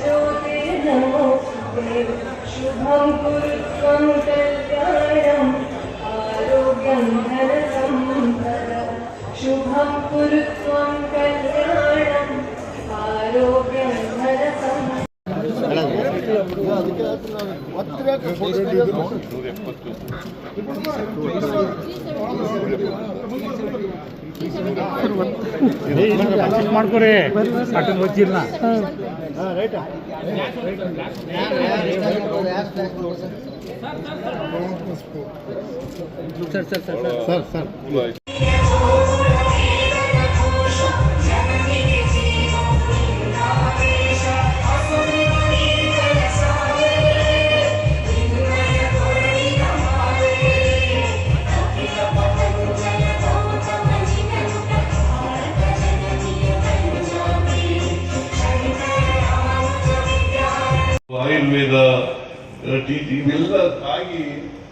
जोति न शुभं कुरुकं कल्याणम्। ಮಾಡ್ಕೊರಿ ಅಟನ್ ಗೊತ್ತಿಲ್ಲ sir sir sir sir sir. Ayurveda T ಇವೆಲ್ಲ ಆಗಿ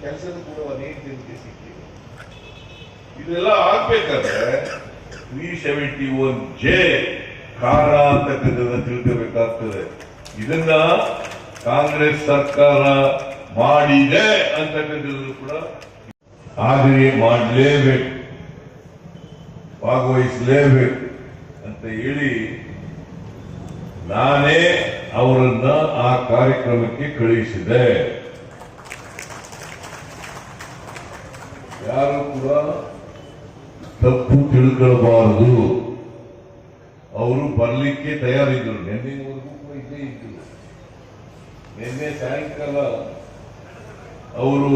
ಕೆಲಸದ ಕೂಡ ಅನೇಕ ಜನಕ್ಕೆ ಸಿಕ್ಕಿದೆ. ಇದೆಲ್ಲ ಆಗ್ಬೇಕಾದ್ರೆ ತ್ರೀ ಸೆವೆಂಟಿ ಒನ್ ಜೆ ಕಾರ ಅಂತಕ್ಕಂಥದ್ದನ್ನ ತಿಳ್ಕೋಬೇಕಾಗ್ತದೆ. ಇದನ್ನ ಕಾಂಗ್ರೆಸ್ ಸರ್ಕಾರ ಮಾಡಿದೆ ಅಂತಕ್ಕಂಥದ್ದು ಕೂಡ ಆದರೆ ಮಾಡಲೇಬೇಕು ಭಾಗವಹಿಸಲೇಬೇಕು ಅಂತ ಹೇಳಿ ನಾನೇ ಅವರನ್ನ ಆ ಕಾರ್ಯಕ್ರಮಕ್ಕೆ ಕಳುಹಿಸಿದೆ. ಯಾರು ಕೂಡ ತಪ್ಪು ತಿಳ್ಕೊಳ್ಬಾರದು. ಅವರು ಬರ್ಲಿಕ್ಕೆ ತಯಾರಿದ್ರು. ನಿನ್ನೆ ಇದ್ದೇ ಇದ್ರು. ನಿನ್ನೆ ಸಾಯಂಕಾಲ ಅವರು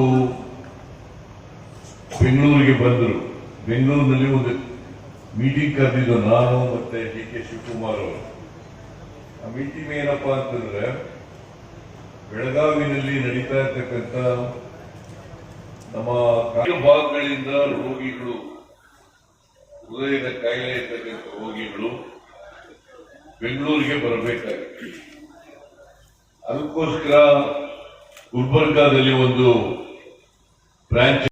ಬೆಂಗಳೂರಿಗೆ ಬಂದರು. ಬೆಂಗಳೂರಿನಲ್ಲಿ ಒಂದು ಮೀಟಿಂಗ್ ಕರೆದಿದ್ದು ನಾನು ಮತ್ತೆ ಡಿ ಕೆ ಶಿವಕುಮಾರ್ ಅವರು. ಮೀಟಿಂಗ್ ಏನಪ್ಪಾ ಅಂತಂದ್ರೆ ಬೆಳಗಾವಿನಲ್ಲಿ ನಡೀತಾ ಇರ್ತಕ್ಕಂಥ ನಮ್ಮ ಭಾಗಗಳಿಂದ ರೋಗಿಗಳು, ಹೃದಯದ ಕಾಯಿಲೆ ಇರ್ತಕ್ಕಂಥ ರೋಗಿಗಳು ಬೆಂಗಳೂರಿಗೆ ಬರಬೇಕಾಗಿತ್ತು. ಅದಕ್ಕೋಸ್ಕರ ಗುಲ್ಬರ್ಗಾದಲ್ಲಿ ಒಂದು ಬ್ರಾಂಚ್